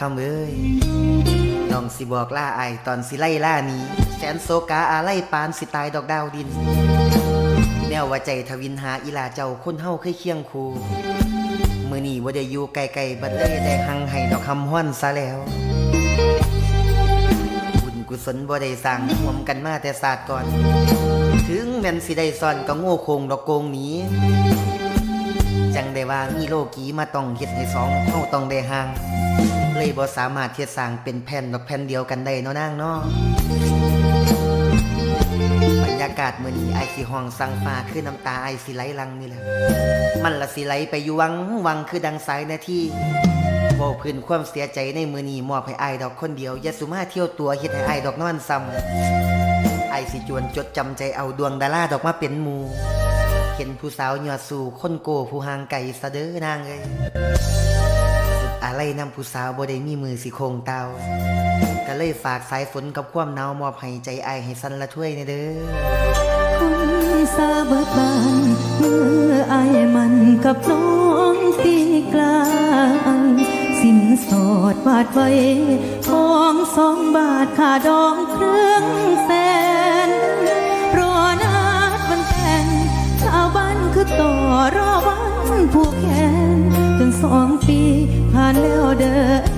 คำเอ้ยน้องสิบอกล่าไอตอนสิไล่ล่านี้แสนโซกาอาไล่ปานสิตายดอกดาวดิน แนวว่าใจทวินหาอีลาเจ้าคนเฮาเคยเคียงคูมือนี่ว่าได้อยู่ไกลๆบัดเลยได้หังให้ดอกคำห้อนซะแล้วบุญกุศลบ่ได้สร้างร่วมกันมาแต่ศาสตร์ก่อน ถึงแม่นสิได้ซ่อนก็โง่โคงดอกโกงหนี้จังได้ว่ามีโลกีมาต้องเฮ็ดให้สองเฮาต้องได้ห่าง เลยบ่สามารถเฮ็ดสร้างเป็นแผ่นดอกแผ่นเดียวกันได้เนาะนางเนาะบรรยากาศมื้อนี้ไอายสิห้องสั่งฟ้าคือน้ำตาไอายสิไหลลังนี่แหละ มันละสิไหลไปอยู่วังวังคือดังสายนาทีเว้าพื้นความเสียใจในมื้อนี้มอบให้ไอดอกคนเดียวอย่าสุมาเที่ยวตัวเฮ็ดให้ไอดอกนอนซ้ำไอายสิจวนจดจำใจเอาดวงดาราดอกมาเป็นหมู่เห็นผู้สาวยอดสู่คนโกผู้ห่างไกลสะเด้อนางเอ้ย อะไรนำผู้สาวบ่ได้มีมือสิโคงเตาก็เลยฝากสายฝนกับความหนาวมอบให้ใจไอให้สันละถ้วยในเด้อคนสาบดบานเมื่อไอมันกับน้องตีกลางสินสอดวาดไว้ทองสองบาทค่าดองเครื่องแสนรอนัดวันแต่งชาวบ้านคือต่อรอวันผูกแขนจน สองปีผ่านแล้วเด้อ